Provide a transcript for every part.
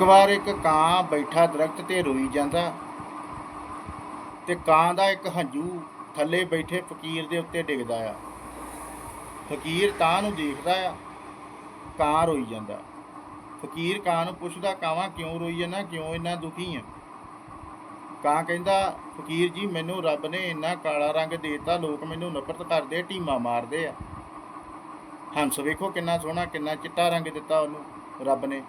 ਇੱਕ ਵਾਰ ਇੱਕ ਕਾਂ ਬੈਠਾ ਦਰਖਤ ਤੇ ਰੋਈ ਜਾਂਦਾ ਤੇ ਕਾਂ ਦਾ ਇੱਕ ਹੰਝੂ ਥੱਲੇ ਬੈਠੇ ਫਕੀਰ ਦੇ ਉੱਤੇ ਡਿੱਗਦਾ ਆ। ਫਕੀਰ ਕਾਂ ਨੂੰ ਦੇਖਦਾ ਆ, ਕਾਂ ਰੋਈ ਜਾਂਦਾ। ਫਕੀਰ ਕਾਂ ਨੂੰ ਪੁੱਛਦਾ, ਕਾਵਾਂ ਕਿਉਂ ਰੋਈ ਜਾਂਦਾ? ਕਿਉਂ ਇੰਨਾ ਦੁਖੀ ਆ? ਕਾਂ ਕਹਿੰਦਾ, ਫਕੀਰ ਜੀ, ਮੈਨੂੰ ਰੱਬ ਨੇ ਇੰਨਾ ਕਾਲਾ ਰੰਗ ਦੇਤਾ, ਲੋਕ ਮੈਨੂੰ ਨਫ਼ਰਤ ਕਰਦੇ, ਢੀਮਾ ਮਾਰਦੇ ਆ। ਹੰਸ ਵੇਖੋ ਕਿੰਨਾ ਸੋਹਣਾ, ਕਿੰਨਾ ਚਿੱਟਾ ਰੰਗ ਦਿੱਤਾ ਉਹਨੂੰ ਰੱਬ ਨੇ।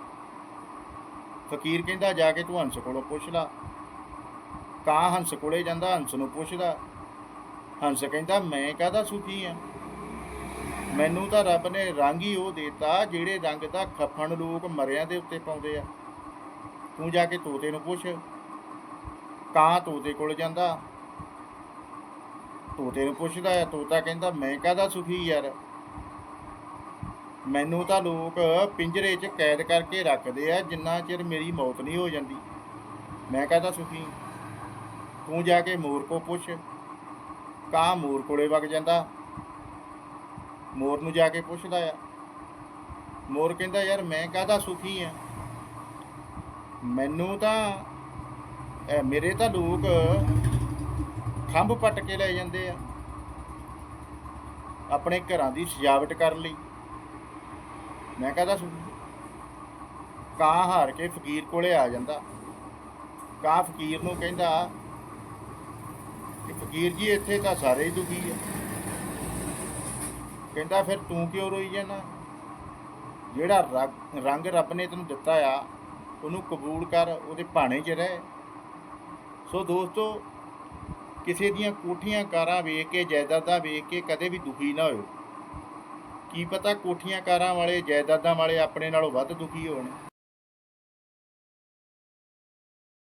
ਫਕੀਰ ਕਹਿੰਦਾ, ਜਾ ਕੇ ਤੂੰ ਹੰਸ ਕੋਲੋਂ ਪੁੱਛ ਲਾ। ਕਾਂ ਹੰਸ ਕੋਲੇ ਜਾਂਦਾ, ਹੰਸ ਨੂੰ ਪੁੱਛਦਾ। ਹੰਸ ਕਹਿੰਦਾ, ਮੈਂ ਕਾਹਦਾ ਸੁਖੀ ਆ? ਮੈਨੂੰ ਤਾਂ ਰੱਬ ਨੇ ਰੰਗ ਹੀ ਉਹ ਦੇਤਾ, ਜਿਹੜੇ ਰੰਗ ਦਾ ਖੱਫਣ ਲੋਕ ਮਰਿਆਂ ਦੇ ਉੱਤੇ ਪਾਉਂਦੇ ਆ। ਤੂੰ ਜਾ ਕੇ ਤੋਤੇ ਨੂੰ ਪੁੱਛ। ਕਾਂ ਤੋਤੇ ਕੋਲ ਜਾਂਦਾ। ਤੋਤੇ ਨੂੰ ਪੁੱਛਦਾ ਆ ਤੋਤਾ ਕਹਿੰਦਾ, ਮੈਂ ਕਾਹਦਾ ਸੁਖੀ ਯਾਰ? ਮੈਨੂੰ ਤਾਂ ਲੋਕ ਪਿੰਜਰੇ 'ਚ ਕੈਦ ਕਰਕੇ ਰੱਖਦੇ ਆ, ਜਿੰਨਾ ਚਿਰ ਮੇਰੀ ਮੌਤ ਨਹੀਂ ਹੋ ਜਾਂਦੀ। ਮੈਂ ਕਹਦਾ ਸੁਖੀ? ਤੂੰ ਜਾ ਕੇ ਮੋਰ ਕੋ ਪੁੱਛ। ਕਾਂ ਮੋਰ ਕੋਲੇ ਵਗ ਜਾਂਦਾ। ਮੋਰ ਨੂੰ ਜਾ ਕੇ ਪੁੱਛਦਾ ਆ। ਮੋਰ ਕਹਿੰਦਾ, ਯਾਰ, ਮੈਂ ਕਾਹਦਾ ਸੁਖੀ ਆ? ਮੈਨੂੰ ਤਾਂ ਮੇਰੇ ਤਾਂ ਲੋਕ ਖੰਭ ਪੱਟ ਕੇ ਲੈ ਜਾਂਦੇ ਆ। ਆਪਣੇ ਘਰਾਂ ਦੀ ਸਜਾਵਟ ਕਰਨ ਲਈ। ਮੈਂ ਕਹਦਾ ਕਾਂ ਹਾਰ ਕੇ ਫਕੀਰ ਕੋਲੇ ਆ ਜਾਂਦਾ। ਕਾਂ ਫਕੀਰ ਨੂੰ ਕਹਿੰਦਾ ਕਿ ਫਕੀਰ ਜੀ, ਇੱਥੇ ਤਾਂ ਸਾਰੇ ਹੀ ਦੁਖੀ ਆ। ਕਹਿੰਦਾ, ਫਿਰ ਤੂੰ ਕਿਉਂ ਰੋਈ ਜਾਂਦਾ? ਜਿਹੜਾ ਰੰਗ- ਰੰਗ ਰੱਬ ਨੇ ਤੈਨੂੰ ਦਿੱਤਾ ਆ, ਉਹਨੂੰ ਕਬੂਲ ਕਰ, ਉਹਦੇ ਭਾਣੇ 'ਚ ਰਹਿ। ਸੋ ਦੋਸਤੋ, ਕਿਸੇ ਦੀਆਂ ਕੋਠੀਆਂ ਕਾਰਾਂ ਵੇਖ ਕੇ, ਜਾਇਦਾਦਾਂ ਵੇਖ ਕੇ ਕਦੇ ਵੀ ਦੁਖੀ ਨਾ ਹੋਇਓ। ਕੀ ਪਤਾ ਕੋਠੀਆਂ ਕਾਰਾਂ ਵਾਲੇ ਜਾਇਦਾਦਾਂ ਵਾਲੇ ਆਪਣੇ ਨਾਲੋਂ ਵੱਧ ਦੁਖੀ ਹੋਣ।